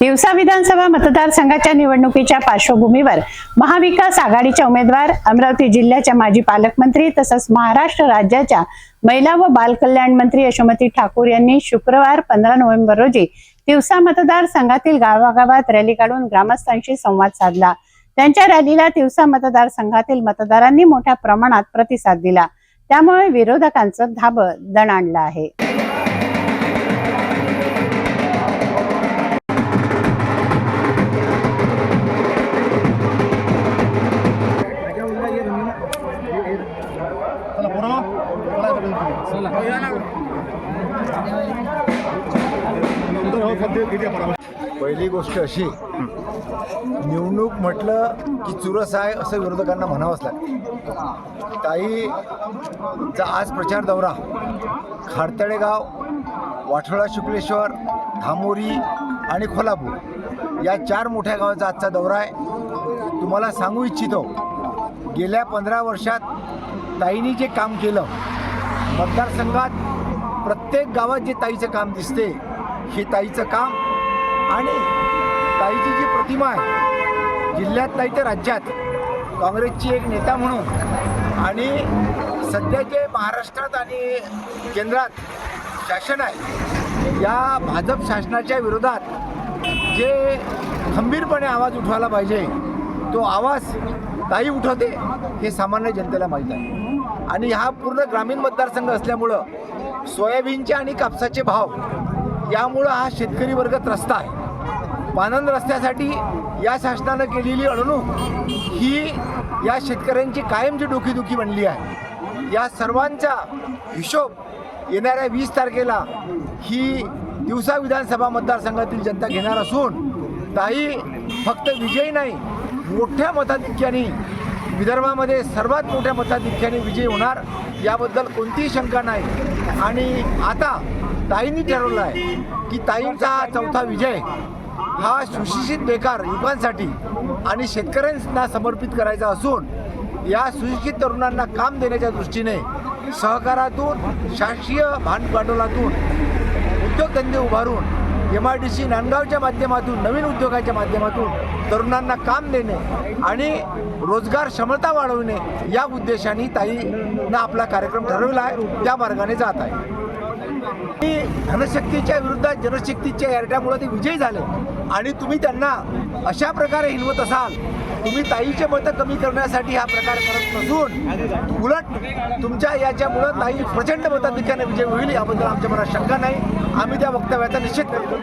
दिवसा विधानसभा मतदारसंघाच्या निवडणुकीच्या पार्श्वभूमीवर महाविकास आघाडीच्या उमेदवार अमरावती जिल्ह्याच्या माजी पालकमंत्री तसंच महाराष्ट्र राज्याच्या महिला व बालकल्याण मंत्री यशोमती ठाकूर यांनी शुक्रवार पंधरा नोव्हेंबर रोजी दिवसा मतदारसंघातील गावागावात रॅली काढून ग्रामस्थांशी संवाद साधला. त्यांच्या रॅलीला दिवसा मतदारसंघातील मतदारांनी मोठ्या प्रमाणात प्रतिसाद दिला. त्यामुळे विरोधकांचं धाबं दणाणलं आहे. पहिली गोष्ट अशी निवडणूक म्हटलं की चुरस आहे असं विरोधकांना म्हणावंच लागतं. ताईचा आज प्रचार दौरा. खारतळेगाव वाठोळा शुक्लेश्वर धामोरी आणि कोल्हापूर या चार मोठ्या गावाचा आजचा दौरा आहे. तुम्हाला सांगू इच्छितो गेल्या पंधरा वर्षात ताईनी जे काम केलं मतदारसंघात प्रत्येक गावात जे ताईचं काम दिसते हे ताईचं काम आणि ताईची जी प्रतिमा आहे जिल्ह्यात नाही तर राज्यात काँग्रेसची एक नेता म्हणून आणि सध्या जे महाराष्ट्रात आणि केंद्रात शासन आहे या भाजप शासनाच्या विरोधात जे खंबीरपणे आवाज उठवायला पाहिजे तो आवाज ताई उठवते हे सामान्य जनतेला माहीत आहे. आणि हा पूर्ण ग्रामीण मतदारसंघ असल्यामुळं सोयाबीनचे आणि कापसाचे भाव यामुळं हा शेतकरी वर्ग त्रस्त आहे. पानंद रस्त्यासाठी या शासनानं केलेली अडवणूक ही या शेतकऱ्यांची कायमची डोकीदुखी बनली आहे. या सर्वांचा हिशोब येणाऱ्या वीस तारखेला ही दिवसा विधानसभा मतदारसंघातील जनता घेणार असून ताई फक्त विजयी नाही मोठ्या मताधिक्याने विदर्भामध्ये सर्वात मोठ्या मताधिक्याने विजय होणार याबद्दल कोणतीही शंका नाही. आणि आता ताईंनी ठरवलं आहे की ताईंचा हा चौथा विजय हा सुशिक्षित बेकार युवकांसाठी आणि शेतकऱ्यांना समर्पित करायचा असून या सुशिक्षित तरुणांना काम देण्याच्या दृष्टीने सहकारातून शासकीय भांडभांडवलातून उद्योगधंदे उभारून एम आय डी सी नांदगावच्या माध्यमातून नवीन उद्योगाच्या माध्यमातून तरुणांना काम देणे आणि रोजगार क्षमता वाढवणे या उद्देशाने ताईनं आपला कार्यक्रम ठरवला आहे. त्या मार्गाने जात आहे. आणि धनशक्तीच्या विरुद्ध जनशक्तीच्या एरट्यामुळे ते विजयी झाले आणि तुम्ही त्यांना अशा प्रकारे हिनवत असाल तुम्ही ताईचे मतं कमी करण्यासाठी हा प्रकार करत नसून उलट तुमच्या याच्यामुळं ताई प्रचंड मताधिक्याने विजय होईल याबद्दल आमच्या मनात शंका नाही. आम्ही त्या वक्तव्याचा निषेध करतो.